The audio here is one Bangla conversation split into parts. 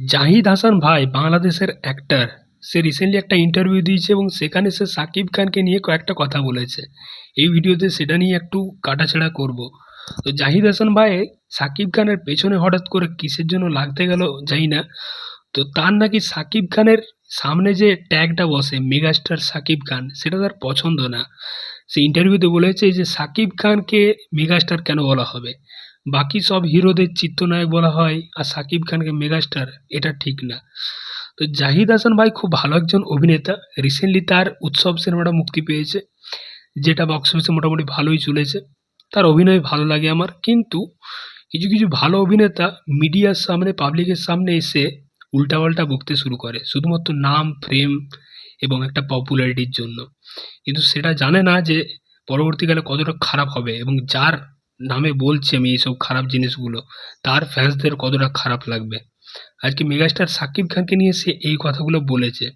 জাহিদ হাসান ভাই বাংলাদেশের অ্যাক্টার সে রিসেন্টলি একটা ইন্টারভিউ দিয়েছে এবং সেখানে সে সাকিব খানকে নিয়ে কয়েকটা কথা বলেছে। এই ভিডিওতে সেটা নিয়ে একটু কাটাছেড়া করব। তো জাহিদ হাসান ভাই, সাকিব খানের পেছনে হঠাৎ করে কিসের জন্য লাগতে গেল জানি না। তো তার নাকি সাকিব খানের সামনে যে ট্যাগটা বসে মেগাস্টার সাকিব খান, সেটা তার পছন্দ না। সে ইন্টারভিউতে বলেছে যে, সাকিব খানকে মেগাস্টার কেন বলা হবে? বাকি সব হিরোদের চিত্রনায়ক বলা হয় আর সাকিব খানকে মেগাস্টার, এটা ঠিক না। তো জাহিদ হাসান ভাই খুব ভালো একজন অভিনেতা। রিসেন্টলি তার উৎসব সিনেমাটা মুক্তি পেয়েছে, যেটা বক্স অফিসে মোটামুটি ভালোই চলেছে। তার অভিনয় ভালো লাগে আমার, কিন্তু কিছু কিছু ভালো অভিনেতা মিডিয়ার সামনে পাবলিকের সামনে এসে উল্টাপাল্টা বকতে শুরু করে, শুধুমাত্র নাম ফ্রেম এবং একটা পপুলারিটির জন্য। কিন্তু সেটা জানে না যে পরবর্তীকালে কতটা খারাপ হবে এবং যার নামে বলছি আমি এইসব খারাপ জিনিসগুলো। তার ফ্যান্সদের কতটা খারাপ লাগবে? আজকে মেগাস্টার সাকিব খানকে নিয়ে সে এই কথাগুলো বলেছে।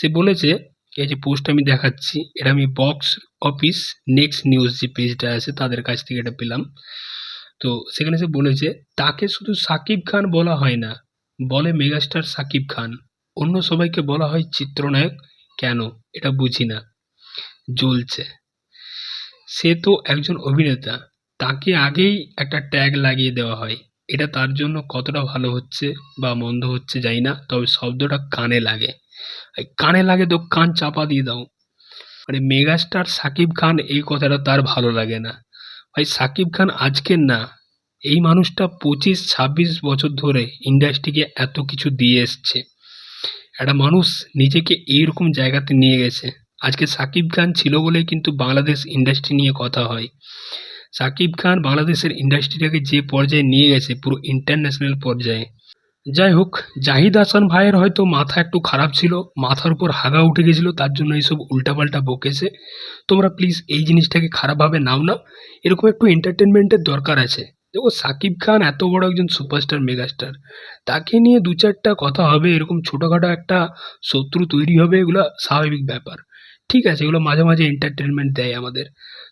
সে বলেছে, এই যে পোস্ট আমি দেখাচ্ছি, এটা আমি বক্স অফিস নেক্সট নিউজ যে পেজটা আছে, তাদের কাছ থেকে এটা পেলাম। তো সেখানে সে বলেছে, তাকে শুধু সাকিব খান বলা হয় না, বলে মেগাস্টার সাকিব খান। অন্য সবাইকে বলা হয় চিত্রনায়ক, কেন? এটা বুঝি না। জ্বলছে। সে তো একজন অভিনেতা। তাকে আগেই একটা ট্যাগ লাগিয়ে দেওয়া হয়। এটা তার জন্য কতটা ভালো হচ্ছে বা মন্দ হচ্ছে জানি না, তবে শব্দটা কানে লাগে। কানে লাগে তো কান চাপা দিয়ে দাও। মানে মেগাস্টার সাকিব খান এই কথাটা তার ভালো লাগে না। ভাই, সাকিব খান আজকের না, এই মানুষটা পঁচিশ, ছাব্বিশ বছর ধরে ইন্ডাস্ট্রিকে এত কিছু দিয়ে এসছে। একটা মানুষ নিজেকে এইরকম জায়গাতে নিয়ে গেছে। আজকে সাকিব খান ছিল বলেই কিন্তু বাংলাদেশ ইন্ডাস্ট্রি নিয়ে কথা হয়। সাকিব খান বাংলাদেশের ইন্ডাস্ট্রিটাকে যে পর্যায়ে নিয়ে গেছে, পুরো ইন্টারন্যাশনাল পর্যায়ে। যাই হোক, জাহিদ হাসান ভাইয়ের হয়তো মাথা একটু খারাপ ছিল, মাথার উপর হাগা উঠে গেছিল, তার জন্য এইসব উল্টাপাল্টা বকেছে। তোমরা প্লিজ এই জিনিসটাকে খারাপভাবে নাও না, এরকম একটু এন্টারটেনমেন্টের দরকার আছে। দেখো, সাকিব খান এত বড় একজন সুপারস্টার মেগাস্টার তাকে নিয়ে দু চারটা কথা হবে, এরকম ছোটোখাটো একটা শত্রু তৈরি হবে, এগুলো স্বাভাবিক ব্যাপার। ঠিক আছে, এগুলো মাঝে মাঝে এন্টারটেনমেন্ট দেয় আমাদের।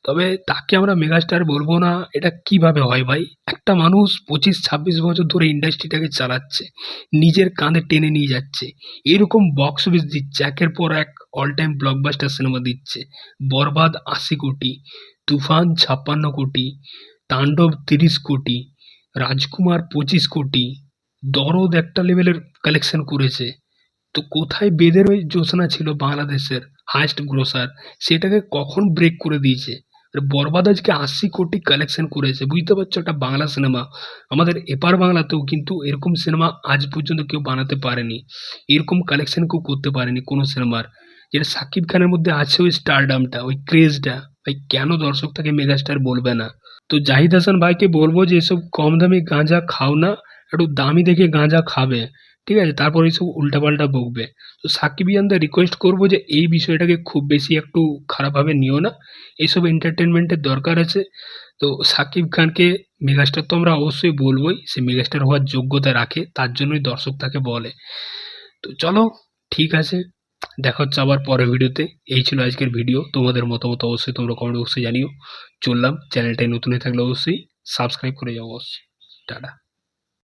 তবে তাকে আমরা মেগাস্টার বলব না, এটা কীভাবে হয় ভাই? একটা মানুষ পঁচিশ, ছাব্বিশ বছর ধরে ইন্ডাস্ট্রিটাকে চালাচ্ছে, নিজের কাঁধে টেনে নিয়ে যাচ্ছে, এরকম বক্স অফিস দিচ্ছে, একের পর এক অল টাইম ব্লকবাস্টার সিনেমা দিচ্ছে। বরবাদ আশি কোটি, তুফান ছাপ্পান্ন কোটি, তাণ্ডব তিরিশ কোটি, রাজকুমার পঁচিশ কোটি, দরদ একটা লেভেলের কালেকশন করেছে। তো কোথায় বেদের ওই জোছনা ছিল বাংলাদেশের? হায়েস্ট গ্রোসার সেটাকে কখন ব্রেক করে দিয়েছে? বরবাদ আজকে আশি কোটি কালেকশন করেছে। বুঝতে পারছ? একটা বাংলা সিনেমা আমাদের এপার বাংলাতেও কিন্তু এরকম সিনেমা আজ পর্যন্ত কেউ বানাতে পারেনি। এরকম কালেকশন কেউ করতে পারেনি কোনো সিনেমার যেটা সাকিব খানের মধ্যে আছে ওই স্টারডামটা ওই ক্রেজটা ভাই, কেন দর্শক তাকে মেগাস্টার বলবে না? তো জাহিদ হাসান ভাইকে বলব যে, এসব কম দামি গাঁজা খাও না, একটু দামি দেখে গাঁজা খাবে। ঠিক আছে? তারপর এইসব উল্টাপাল্টা বকবে। তো সাকিব সাকিবিয়ানদের রিকোয়েস্ট করব যে এই বিষয়টাকে খুব বেশি একটু খারাপভাবে নিও না। এইসব এন্টারটেনমেন্টের দরকার আছে। তো সাকিব খানকে মেগাস্টার তো আমরা অবশ্যই বলবোই, সে মেগাস্টার হওয়ার যোগ্যতা রাখে, তার জন্যই দর্শক তাকে বলে। তো চলো, ঠিক আছে, দেখা হচ্ছে আবার পরের ভিডিওতে। এই ছিল আজকের ভিডিও। তোমাদের মতামত অবশ্যই তোমরা কমেন্ট বক্সে জানিও। চললাম, চ্যানেলটাই নতুন থাকলে অবশ্যই সাবস্ক্রাইব করে যাও অবশ্যই। টাটা।